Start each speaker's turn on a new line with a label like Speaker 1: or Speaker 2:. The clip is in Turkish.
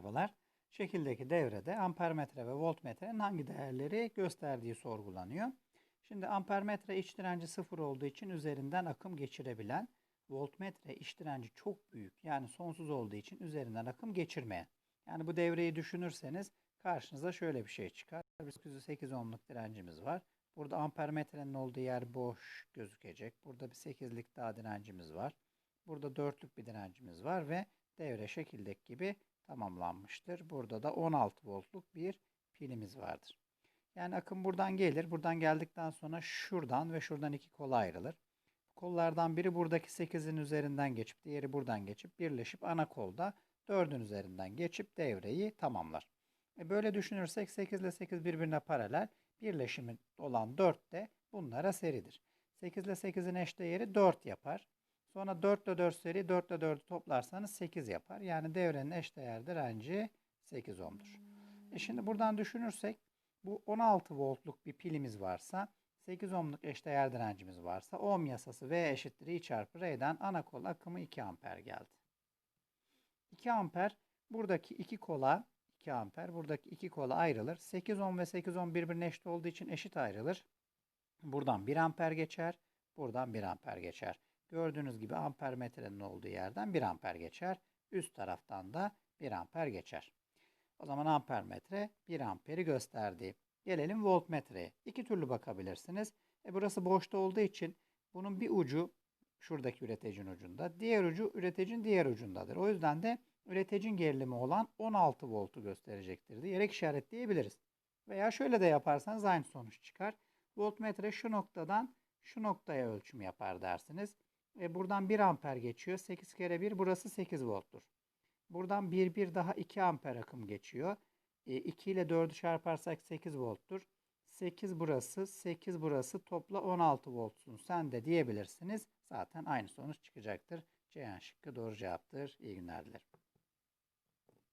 Speaker 1: Merhabalar. Şekildeki devrede ampermetre ve voltmetrenin hangi değerleri gösterdiği sorgulanıyor. Şimdi ampermetre iç direnci sıfır olduğu için üzerinden akım geçirebilen, voltmetre iç direnci çok büyük yani sonsuz olduğu için üzerinden akım geçirmeyen. Yani bu devreyi düşünürseniz karşınıza şöyle bir şey çıkar. 808 ohmluk direncimiz var. Burada ampermetrenin olduğu yer boş gözükecek. Burada bir 8'lik daha direncimiz var. Burada 4'lük bir direncimiz var ve devre şekildeki gibi tamamlanmıştır. Burada da 16 voltluk bir pilimiz vardır. Yani akım buradan gelir. Buradan geldikten sonra şuradan ve şuradan iki kola ayrılır. Kollardan biri buradaki 8'in üzerinden geçip diğeri buradan geçip birleşip ana kolda 4'ün üzerinden geçip devreyi tamamlar. E böyle düşünürsek 8 ile 8 birbirine paralel. Birleşimi olan 4 de bunlara seridir. 8 ile 8'in eşdeğeri 4 yapar. Sonra 4 ile 4 seri 4 ile 4'ü toplarsanız 8 yapar. Yani devrenin eşdeğer direnci 8 ohm'dur. E şimdi buradan düşünürsek bu 16 voltluk bir pilimiz varsa 8 ohmluk eşdeğer direncimiz varsa ohm yasası V eşittir I çarpı R'den ana kol akımı 2 amper geldi. 2 amper buradaki iki kola 2 amper buradaki iki kola ayrılır. 8 ohm ve 8 ohm birbirine eşit olduğu için eşit ayrılır. Buradan 1 amper geçer. Buradan 1 amper geçer. Gördüğünüz gibi ampermetrenin olduğu yerden 1 amper geçer. Üst taraftan da 1 amper geçer. O zaman ampermetre 1 amperi gösterdi. Gelelim voltmetreye. İki türlü bakabilirsiniz. E burası boşta olduğu için bunun bir ucu şuradaki üreticinin ucunda. Diğer ucu üreticinin diğer ucundadır. O yüzden de üreticinin gerilimi olan 16 voltu gösterecektir diyerek işaretleyebiliriz. Veya şöyle de yaparsanız aynı sonuç çıkar. Voltmetre şu noktadan şu noktaya ölçüm yapar dersiniz. E buradan 1 amper geçiyor. 8 kere 1 burası 8 volttur. Buradan 1 1 daha 2 amper akım geçiyor. E 2 ile 4'ü çarparsak 8 volttur. 8 burası, 8 burası topla 16 voltsun sen de diyebilirsiniz. Zaten aynı sonuç çıkacaktır. Ceyhan şıkkı doğru cevaptır. İyi günler dilerim.